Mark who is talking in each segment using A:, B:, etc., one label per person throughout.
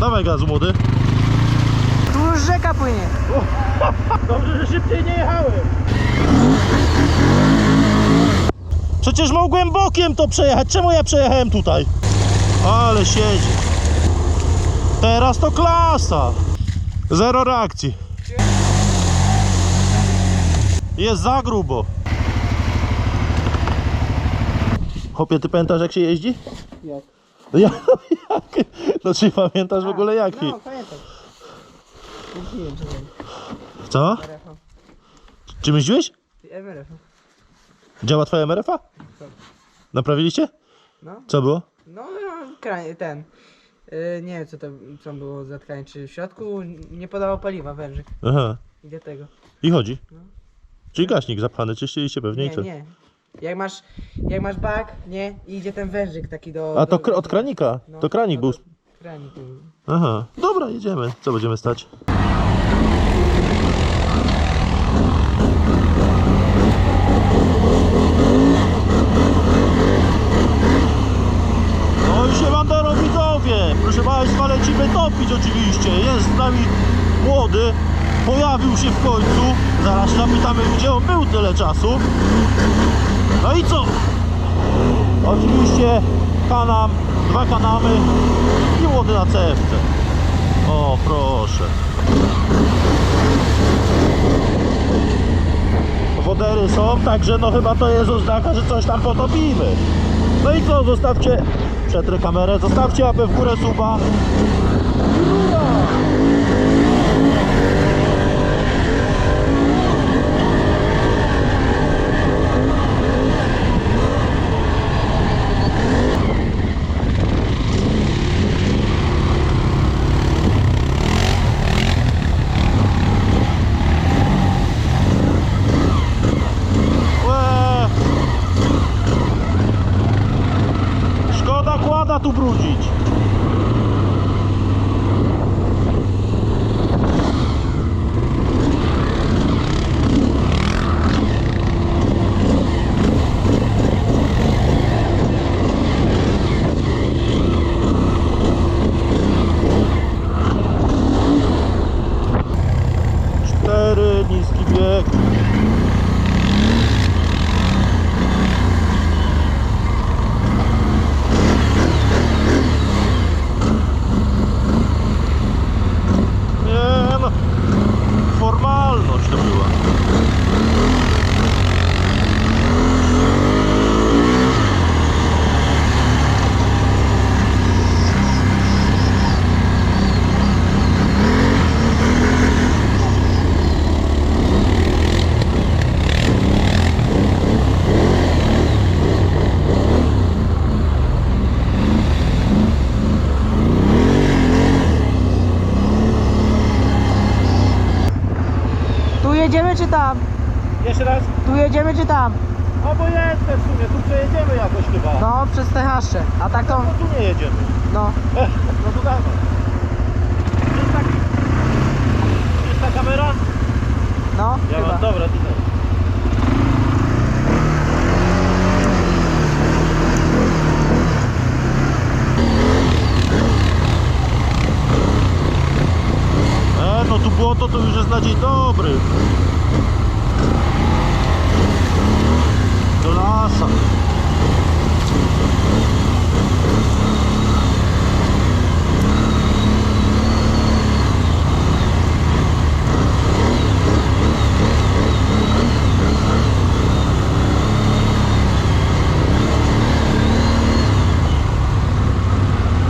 A: Dawaj gazu młody.
B: Tu już rzeka płynie.
A: Dobrze, że szybciej nie jechałem. Przecież mogłem bokiem to przejechać. Czemu ja przejechałem tutaj? Ale siedzi. Teraz to klasa. Zero reakcji. Jest za grubo. Chłopie, ty pamiętasz jak się jeździ?
B: Jak?
A: Ja, jak? No czy pamiętasz w ogóle jak?
B: No, pamiętam. Jeździłem.
A: Co?
B: MRF-a.
A: Czym jeździłeś?
B: MRF-a.
A: Działa twoja MRF-a?
B: Tak.
A: Naprawiliście?
B: No,
A: Co było?
B: no, no ten. Yy, nie wiem co to co było za tkanie, czy w środku nie podawał paliwa wężyk.
A: Aha.
B: I do tego.
A: I chodzi.
B: No.
A: Czyli gaśnik zapchany, czyściliście pewnie i
B: Nie,
A: co?
B: nie. Jak masz, jak masz bak, nie, i idzie ten wężyk taki do...
A: A to
B: do,
A: kr- od kranika.
B: no,
A: To kranik
B: no
A: był.
B: Kranik był.
A: Aha. Dobra, jedziemy. Co będziemy stać? No i się Wandero widzowie! Proszę Państwa, lecimy topić oczywiście. Jest z nami młody. Pojawił się w końcu. Zaraz zapytamy, gdzie on był tyle czasu. No i co? Oczywiście kanam, dwa kanamy i młody na cewce. O, proszę. Wodery są, także no chyba to jest oznaka, że coś tam potopimy. No i co, zostawcie, przetrę kamerę, zostawcie łapę w górę suba. Ura! Łe! Szkoda kłada tu brudzić. Cztery, niski bieg. Nie no, formalność to była.
B: Tu jedziemy czy tam?
A: Jeszcze raz?
B: Tu jedziemy czy tam?
A: Obojętne w sumie, tu przejedziemy jakoś chyba.
B: No, przez te haszcze. A tak to,
A: No tu nie jedziemy.
B: no.
A: No to dawaj. Jest taki... Jest ta kamera?
B: No,
A: Ja
B: chyba.
A: mam, dobra, tutaj. E, no tu błoto to już jest na dzień dobry. Do lasa.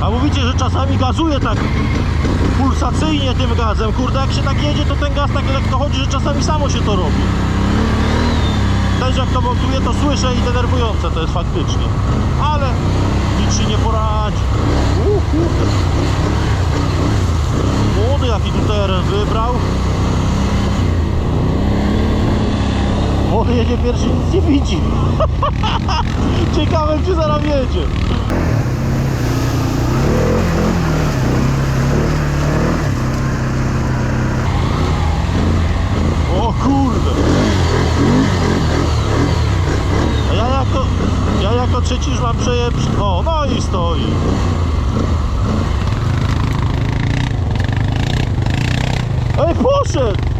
A: A mówicie, że czasami gazuje tak pulsacyjnie tym gazem. Kurde, jak się tak jedzie, to ten gaz tak lekko chodzi, że czasami samo się to robi. Też jak to montuję, to słyszę i denerwujące to jest faktycznie. Ale nic się nie poradzi. Uhu. Młody jaki tu teren wybrał. Młody jedzie pierwszy, nic nie widzi. Ciekawe, gdzie zaraz jedzie. przycisz wam przejebsz. O, no i stoi.
B: Ej, poszedł!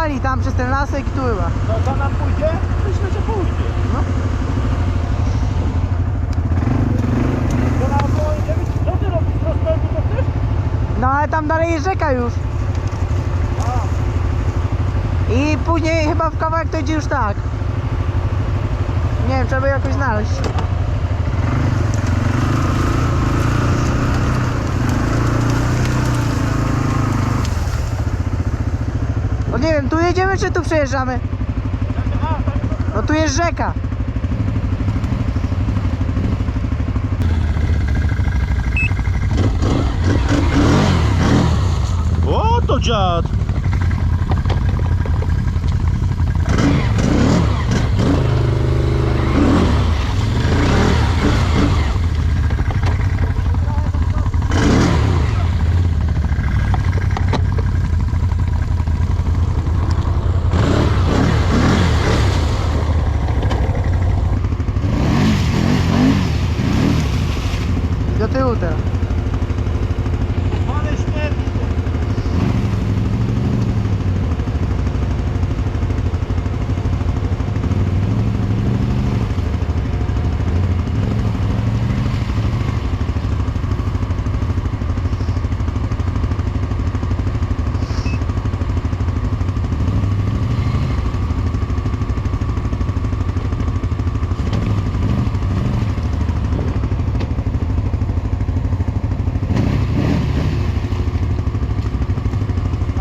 B: Zakopali, tam przez ten lasek tu chyba.
A: To za nam pójdzie? Myślę, że pójdzie.
B: No.
A: To naokoło idziemy? Co ty robisz? Rozpędu to chcesz?
B: No ale tam dalej jest rzeka już. I później chyba w kawałek to idzie już tak. Nie wiem, trzeba jakoś znaleźć. Nie wiem, tu jedziemy czy tu przejeżdżamy? No tu jest rzeka.
A: O, to dziad!
B: Do tyłu teraz.
A: Ale śmierdzi to.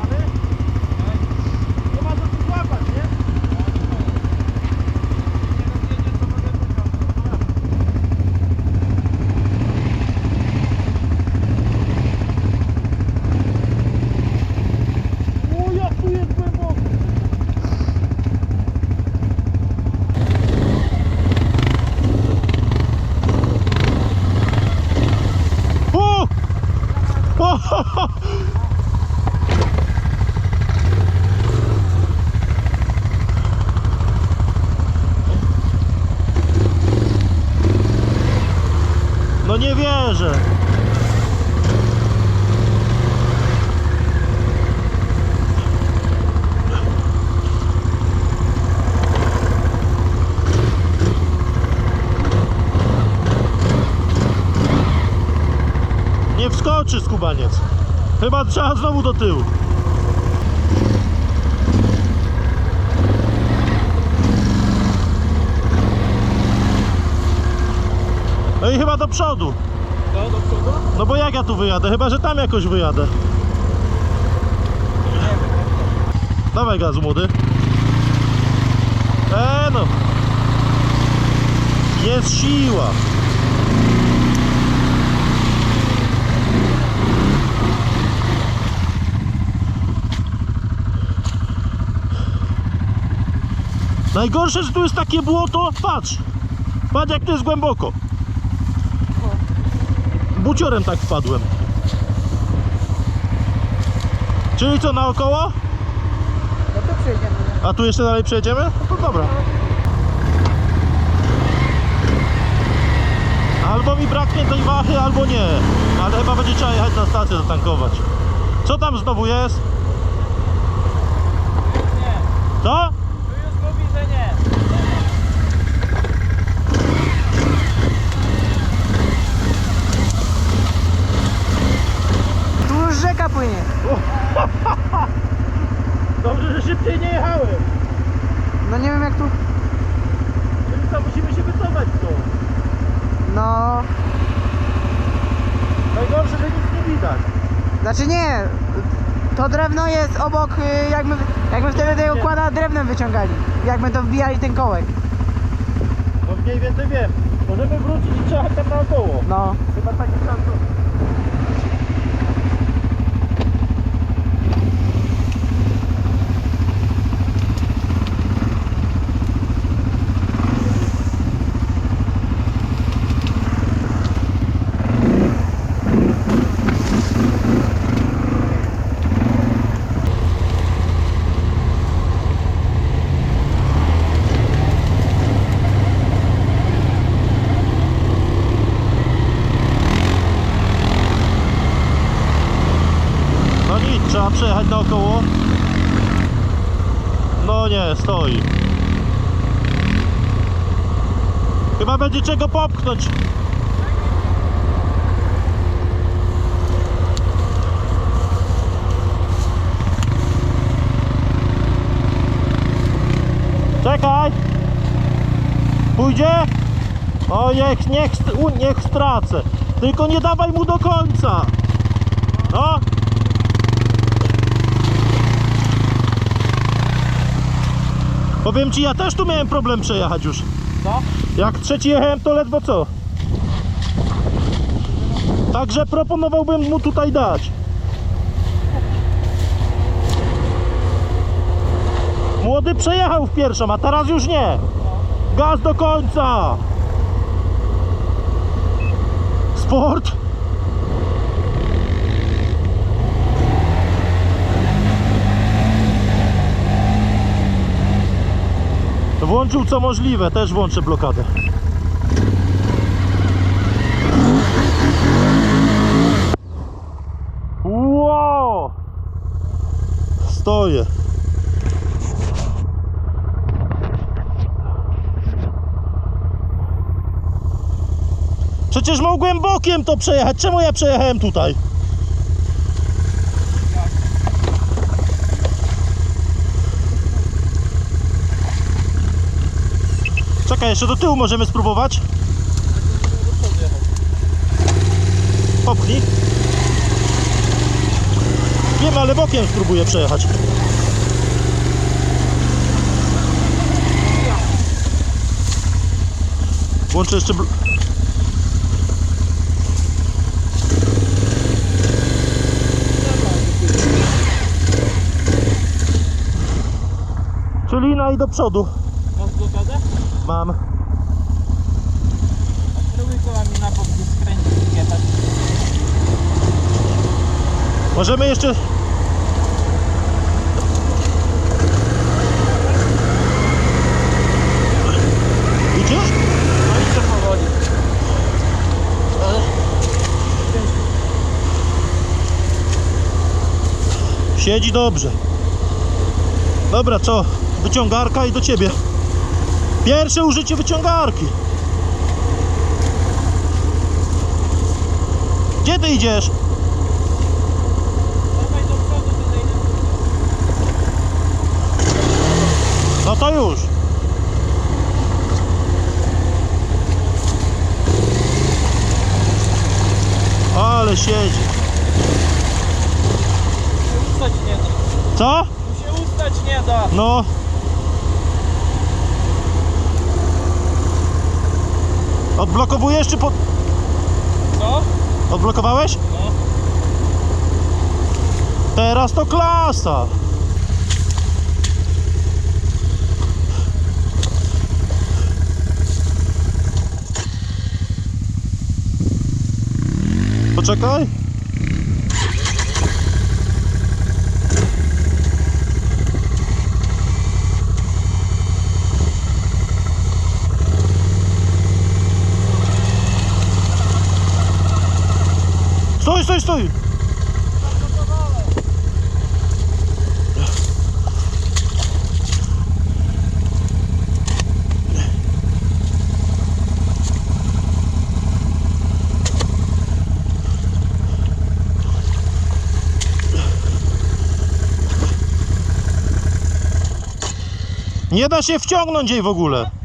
A: Ale? Nie ma co tu złapać, nie? O, jak tu jest głęboko! O! O! No nie wierzę. Nie wskoczy skubaniec. Chyba trzeba znowu do tyłu. No i chyba do przodu.
C: No, do przodu?
A: No bo jak ja tu wyjadę? Chyba, że tam jakoś wyjadę. Dawaj gazu młody. E no. Jest siła. Najgorsze, że tu jest takie błoto. Patrz. Patrz jak to jest głęboko. Buciorem tak wpadłem. Czyli co, naokoło?
B: No to przejdziemy.
A: A tu jeszcze dalej przejdziemy? No to dobra. Albo mi braknie tej wachy, albo nie. Ale chyba będzie trzeba jechać na stację zatankować. Co tam znowu jest? Co?
C: Tu już mówi, że nie.
B: Tu już rzeka płynie.
A: Dobrze, że szybciej nie jechałem.
B: No nie wiem jak tu.
A: Czyli co, musimy się wycofać stąd.
B: No.
A: Najgorsze, że nic nie widać.
B: Znaczy nie. To drewno jest obok, y, jak my, jak my wtedy tego kłada drewnem wyciągali. Jak my to wbijali ten kołek.
A: No mniej więcej wiem. Możemy wrócić i trzeba tam naokoło.
B: No.
A: Chyba taki sam to. A przejechać naokoło? No nie, stoi. Chyba będzie czego popchnąć. Czekaj! Pójdzie? O, niech, niech, niech stracę. Tylko nie dawaj mu do końca. No. Powiem ci, ja też tu miałem problem przejechać już.
C: Co?
A: Jak trzeci jechałem, to ledwo co. Także proponowałbym mu tutaj dać. Młody przejechał w pierwszą, a teraz już nie. Gaz do końca. Sport. Włączył co możliwe, też włączę blokadę. Wow! Stoję. Przecież mogłem bokiem to przejechać. Czemu ja przejechałem tutaj? Czekaj, jeszcze do tyłu możemy spróbować. Popchnij. Wiem, ale bokiem spróbuję przejechać. Włączę jeszcze... Czyli na i do przodu. Mam.
C: Spróbuj kołami na bok skręcić i jechać.
A: Możemy jeszcze... Idziesz?
C: No i to powoli. Ale
A: Siedzi dobrze. Dobra, co? Wyciągarka i do ciebie. Pierwsze użycie wyciągarki. Gdzie ty idziesz? No to już. Ale siedzi.
C: Się ustać nie da.
A: Co?
C: Się ustać nie da.
A: No. Odblokowujesz czy pod...
C: Co?
A: Odblokowałeś?
C: No.
A: Teraz to klasa. Poczekaj. Stój, stój, stój! Nie da się wciągnąć jej w ogóle.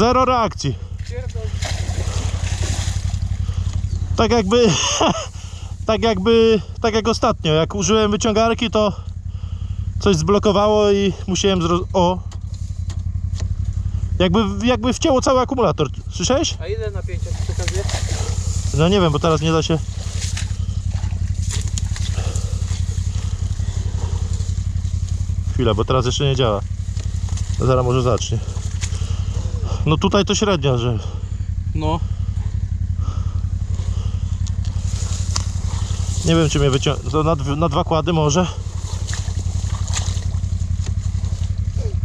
A: Zero reakcji. Tak jakby. tak jakby. Tak jak ostatnio. Jak użyłem wyciągarki, to coś zblokowało i musiałem zro... O! Jakby, jakby wcięło cały akumulator. Słyszałeś?
C: A ile napięcia ci pokazuje?
A: No nie wiem, bo teraz nie da się. Chwila, bo teraz jeszcze nie działa. Zaraz może zacznie. No tutaj to średnia, że...
C: No.
A: Nie wiem czy mnie wyciąga... To na, na dwa kłady może?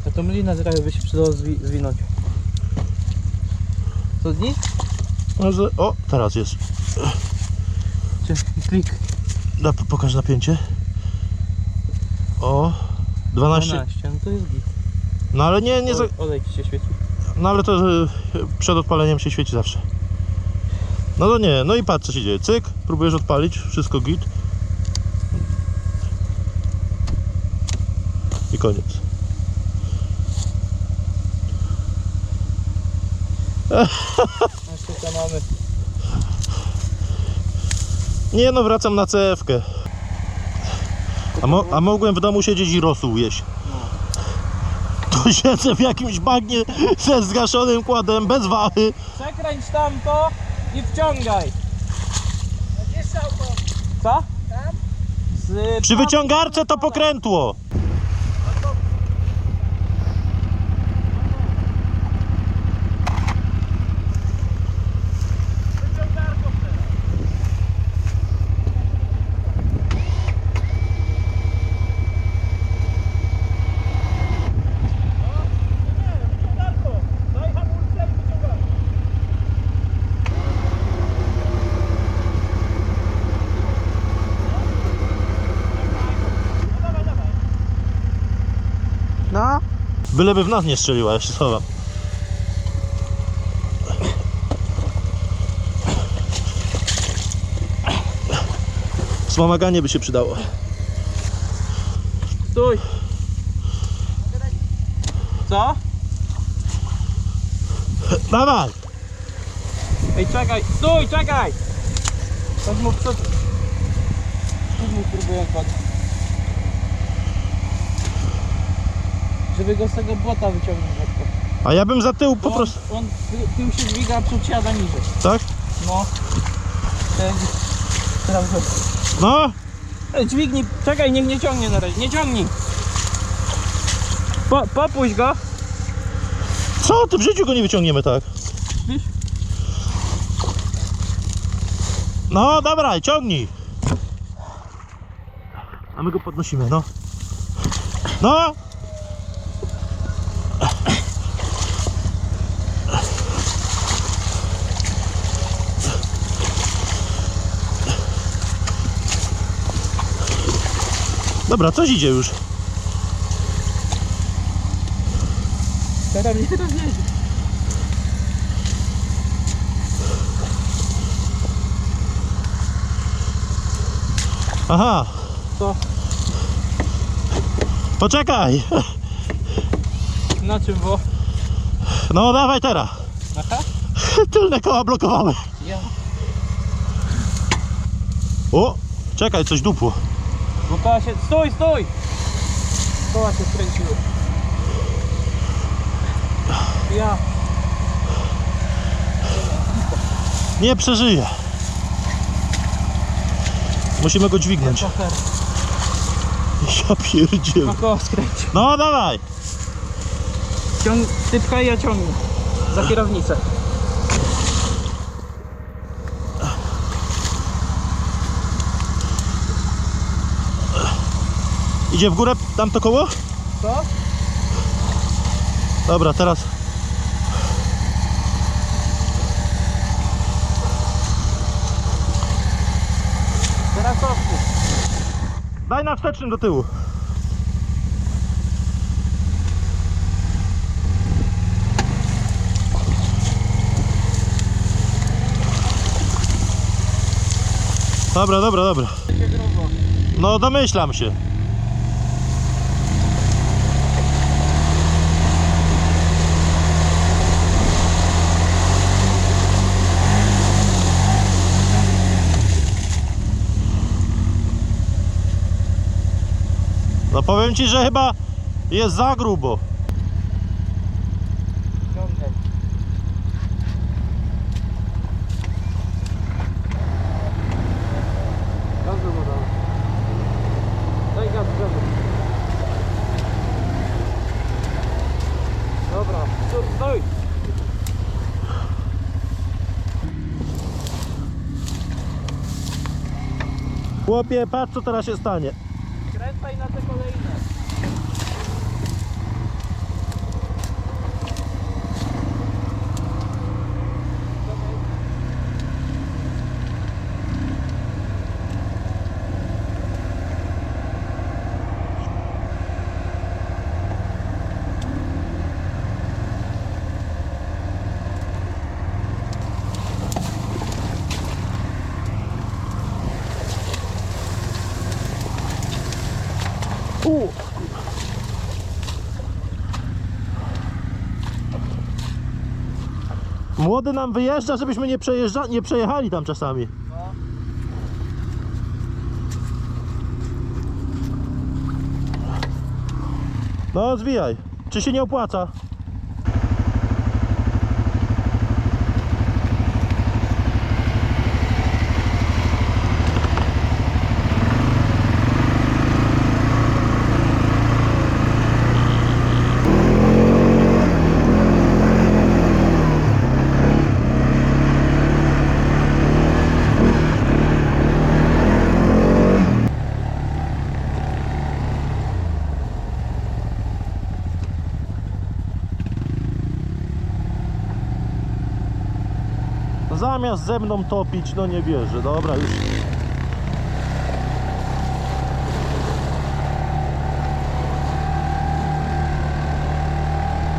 C: A to mlina trochę by się przydało zwi zwinąć. Co nic?
A: Może... O, teraz jest.
C: Klik?
A: Da, pokaż napięcie. O, 12.
C: 12, no to jest git.
A: No ale nie, nie za...
C: O, Olej ci się świeci.
A: No ale to y, przed odpaleniem się świeci zawsze. No to nie, no i patrz co się dzieje. Cyk, próbujesz odpalić, wszystko git. I koniec. Nie no, wracam na CF-kę. A, mo- a mogłem w domu siedzieć i rosół jeść. Siedzę w jakimś bagnie ze zgaszonym kładem, bez wahy.
C: Przekręć tamto i wciągaj. Co? Tam? Z
A: Przy wyciągarce to pokrętło.
B: No,
A: Byleby w nas nie strzeliła, ja się schowam. Wspomaganie by się przydało.
C: Stój. Co?
A: Dawaj!
C: Ej, czekaj, stój, czekaj! Chodź mu. Chodź mu próbuję chodź. Żeby go z tego błota wyciągnąć lekko.
A: A ja bym za tył po
C: Bo
A: prostu.
C: On, on ty- tył się dźwiga, przód siada niżej.
A: Tak?
C: No. Tak. Teraz.
A: No!
C: Ej, dźwignij, czekaj, niech nie ciągnie na razie, nie ciągnij. Po, popuść go.
A: Co? Ty w życiu go nie wyciągniemy tak.
C: Wiesz?
A: No dobra, ciągnij. A my go podnosimy, no. No! Dobra, coś idzie już.
C: Teraz mnie teraz jedzie.
A: Aha,
C: Co?
A: poczekaj.
C: Na czym było?
A: No dawaj teraz.
C: Aha?
A: Tylne koła blokowały.
C: Ja.
A: O, czekaj, coś dupło.
C: Bo koła się... Stój, stój! Koła się skręciły. Ja.
A: Nie przeżyje. Musimy go dźwignąć.
C: Trochę.
A: Ja pierdziel.
C: Koło skręcił.
A: No dawaj.
C: Ciąg... Ty pchaj, ja ciągnę. Za kierownicę.
A: Idzie w górę tamto koło?
C: Co?
A: Dobra, teraz.
C: Teraz odpuść.
A: Daj na wstecznym do tyłu. Dobra, dobra, dobra. No domyślam się. No powiem ci, że chyba jest za grubo.
C: Dobra, stój!
A: Chłopie, patrz co teraz się stanie.
C: Kręcaj na te kolejne.
A: Młody nam wyjeżdża, żebyśmy nie, przejeżdża, nie przejechali tam czasami.
C: No.
A: No, zwijaj. Czy się nie opłaca? Zamiast ze mną topić, no nie wierzę. Dobra, już